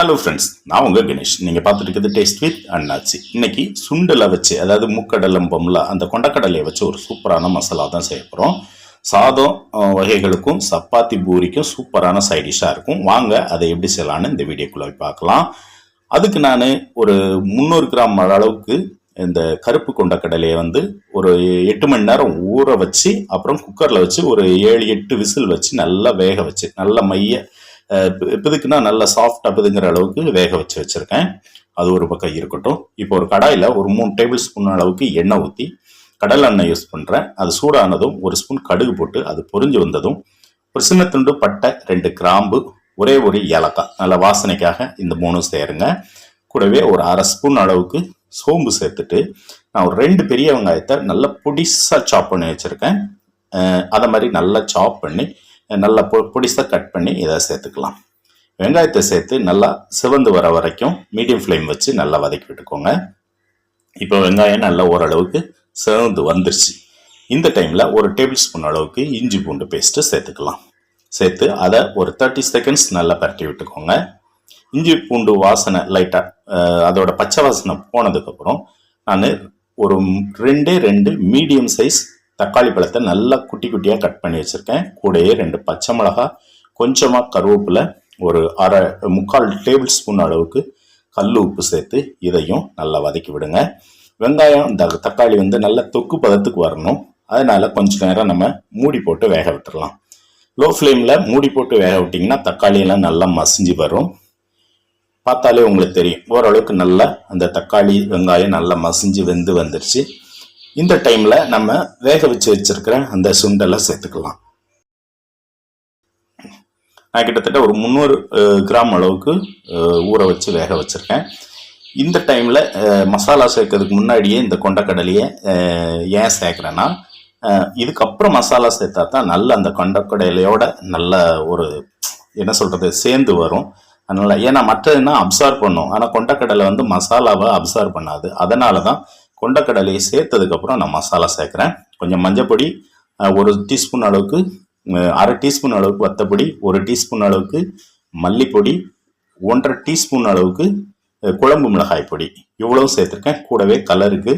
Hello friends நான் உங்கள் கணேஷ். நீங்கள் பார்த்துட்டு இருக்கிறது டேஸ்ட் வித் அண்ணாச்சி இன்னைக்கு சுண்டலை வச்சு அதாவது முக்கடலம்பம்ல அந்த கொண்டக்கடலையை வச்சு ஒரு சூப்பரான மசாலா தான் செய்ய போகிறோம் சாதம் வகைகளுக்கும் சப்பாத்தி பூரிக்கும் சூப்பரான சைடிஷாக இருக்கும். வாங்க அதை எப்படி செய்யலான்னு இந்த வீடியோக்குள்ளே போய் பார்க்கலாம். அதுக்கு நான் ஒரு முந்நூறு கிராம் அளவுக்கு இந்த கருப்பு கொண்டக்கடலையை வந்து ஒரு எட்டு மணி நேரம் ஊற வச்சு அப்புறம் குக்கரில் வச்சு ஒரு ஏழு எட்டு விசில் வச்சு நல்லா வேக வச்சு நல்ல மைய இப்போதுக்குன்னா நல்லா சாஃப்டாக பிதுங்கிற அளவுக்கு வேக வச்சு வச்சுருக்கேன். அது ஒரு பக்கம் இருக்கட்டும். இப்போ ஒரு கடாயில் ஒரு மூணு டேபிள் ஸ்பூன் அளவுக்கு எண்ணெய் ஊற்றி கடல் எண்ணெய் யூஸ் பண்ணுறேன் அது சூடானதும் ஒரு ஸ்பூன் கடுகு போட்டு அது பொரிஞ்சு வந்ததும் ஒரு சின்ன துண்டு பட்டை ரெண்டு கிராம்பு ஒரே ஒரு ஏலக்காய். நல்ல வாசனைக்காக இந்த மூணும் சேருங்க. கூடவே ஒரு அரை ஸ்பூன் அளவுக்கு சோம்பு சேர்த்துட்டு நான் ஒரு ரெண்டு பெரிய வெங்காயத்தை நல்லா பொடிசாக சாப் பண்ணி வச்சுருக்கேன். அதை மாதிரி நல்லா சாப் பண்ணி நல்லா பொ பொடிசாக கட் பண்ணி இதை சேர்த்துக்கலாம். வெங்காயத்தை சேர்த்து நல்லா சிவந்து வர வரைக்கும் மீடியம் ஃப்ளேம் வச்சு நல்லா வதக்கி விட்டுக்கோங்க. இப்போ வெங்காயம் நல்லா ஓரளவுக்கு சிவந்து வந்துருச்சு. இந்த டைமில் ஒரு டேபிள் ஸ்பூன் அளவுக்கு இஞ்சி பூண்டு பேஸ்ட்டு சேர்த்துக்கலாம். சேர்த்து அதை ஒரு தேர்ட்டி செகண்ட்ஸ் நல்லா பரட்டி விட்டுக்கோங்க. இஞ்சி பூண்டு வாசனை லைட்டாக அதோட பச்சை வாசனை போனதுக்கப்புறம் நான் ஒரு ரெண்டே ரெண்டு மீடியம் சைஸ் தக்காளி பழத்தை நல்லா குட்டி குட்டியாக கட் பண்ணி வச்சுருக்கேன். கூடையே ரெண்டு பச்சை மிளகா கொஞ்சமாக கருவேப்பிலை ஒரு அரை முக்கால் டேபிள் ஸ்பூன் அளவுக்கு கல் உப்பு சேர்த்து இதையும் நல்லா வதக்கி விடுங்க. வெங்காயம் இந்த தக்காளி வந்து நல்லா தொக்கு பதத்துக்கு வரணும். அதனால் கொஞ்ச நேரம் நம்ம மூடி போட்டு வேக விட்டுறலாம். லோ ஃப்ளேமில் மூடி போட்டு வேக விட்டிங்கன்னா தக்காளியெல்லாம் நல்லா மசிஞ்சு வரும். பார்த்தாலே உங்களுக்கு தெரியும். ஓரளவுக்கு நல்லா அந்த தக்காளி வெங்காயம் நல்லா மசிஞ்சு வெந்து வந்துருச்சு. இந்த டைமில் நம்ம வேக வச்சு வச்சிருக்கிற அந்த சுண்டலை சேர்த்துக்கலாம். நான் கிட்டத்தட்ட ஒரு முந்நூறு கிராம் அளவுக்கு ஊற வச்சு வேக வச்சுருக்கேன். இந்த டைமில் மசாலா சேர்க்கறதுக்கு முன்னாடியே இந்த கொண்டக்கடலையை ஏன் சேர்க்குறேன்னா இதுக்கப்புறம் மசாலா சேர்த்தா தான் நல்ல அந்த கொண்டக்கடலையோட நல்ல ஒரு என்ன சொல்கிறது சேர்ந்து வரும். அதனால் ஏன்னா மற்றதுன்னா அப்சார்ப் பண்ணும். ஆனால் கொண்டக்கடலை வந்து மசாலாவை அப்சார்ப் பண்ணாது. அதனால தான் கொண்டக்கடலையை சேர்த்ததுக்கப்புறம் நான் மசாலா சேர்க்குறேன். கொஞ்சம் மஞ்சப்பொடி ஒரு டீஸ்பூன் அளவுக்கு அரை டீஸ்பூன் அளவுக்கு வத்தப்பொடி ஒரு டீஸ்பூன் அளவுக்கு மல்லிப்பொடி ஒன்றரை டீஸ்பூன் அளவுக்கு குழம்பு மிளகாய் பொடி. இவ்வளவும் சேர்த்துருக்கேன். கூடவே கலருக்கு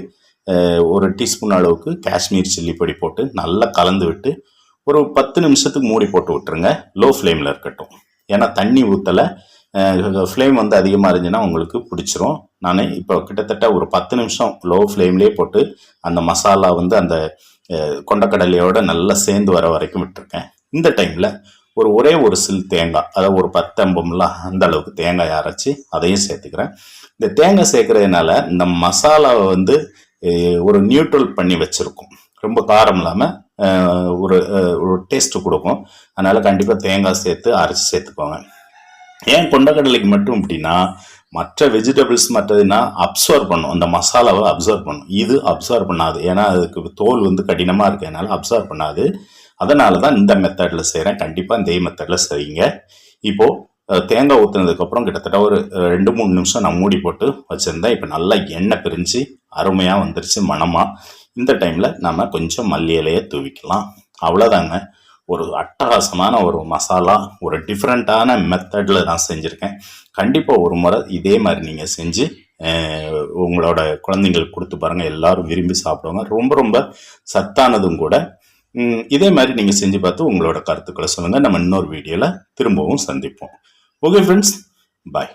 ஒரு டீஸ்பூன் அளவுக்கு காஷ்மீர் சில்லி பொடி போட்டு நல்லா கலந்து விட்டு ஒரு பத்து நிமிஷத்துக்கு மூடி போட்டு விட்டுருங்க. லோ ஃப்ளேமில் இருக்கட்டும். ஏன்னா தண்ணி ஊற்றலை ஃப்ளேம் வந்து அதிகமாக இருந்துச்சுன்னா உங்களுக்கு பிடிச்சிரும். நான் இப்போ கிட்டத்தட்ட ஒரு பத்து நிமிஷம் லோ ஃப்ளேம்லேயே போட்டு அந்த மசாலா வந்து அந்த கொண்டக்கடலையோடு நல்லா சேர்ந்து வர வரைக்கும் விட்டுருக்கேன். இந்த டைமில் ஒரு ஒரே ஒரு சில் தேங்காய் அதாவது ஒரு பத்து அம்பம்லாம் அந்த அளவுக்கு தேங்காய் அரைச்சி அதையும் சேர்த்துக்கிறேன். இந்த தேங்காய் சேர்க்கறதுனால இந்த மசாலாவை வந்து ஒரு நியூட்ரல் பண்ணி வச்சுருக்கும். ரொம்ப காரம் இல்லாமல் ஒரு ஒரு டேஸ்ட்டு கொடுக்கும். அதனால் கண்டிப்பாக தேங்காய் சேர்த்து அரைச்சி சேர்த்துக்கோங்க. ஏன் கொண்டக்கடலைக்கு மட்டும் அப்படின்னா மற்ற வெஜிடபிள்ஸ் மற்றதுன்னா அப்சர்வ் பண்ணும். அந்த மசாலாவை அப்சர்வ் பண்ணும். இது அப்சர்வ் பண்ணாது. ஏன்னா அதுக்கு தோல் வந்து கடினமாக இருக்கிறதுனால அப்சர்வ் பண்ணாது. அதனால தான் இந்த மெத்தடில் செய்கிறேன் கண்டிப்பாக இந்த மெத்தடில் செய்யுங்க. இப்போது தேங்காய் ஊற்றுனதுக்கப்புறம் கிட்டத்தட்ட ஒரு ரெண்டு மூணு நிமிஷம் நான் மூடி போட்டு வச்சுருந்தேன் இப்போ நல்லா எண்ணெய் பிரிஞ்சு அருமையாக வந்துருச்சு மணமாக இந்த டைமில் நம்ம கொஞ்சம் மல்லி இலையை தூவிக்கலாம். அவ்வளோதாங்க ஒரு அட்டகாசமான ஒரு மசாலா ஒரு டிஃப்ரெண்ட்டான மெத்தடில் நான் செஞ்சுருக்கேன். கண்டிப்பாக ஒரு முறை இதே மாதிரி நீங்கள் செஞ்சு உங்களோட குழந்தைங்களுக்கு கொடுத்து பாருங்கள் எல்லாரும் விரும்பி சாப்பிடுவாங்க. ரொம்ப ரொம்ப சத்தானதும் கூட. இதே மாதிரி நீங்கள் செஞ்சு பார்த்து உங்களோட கருத்துக்களை சொல்லுங்கள் நம்ம இன்னொரு வீடியோவில் திரும்பவும் சந்திப்போம். Okay friends bye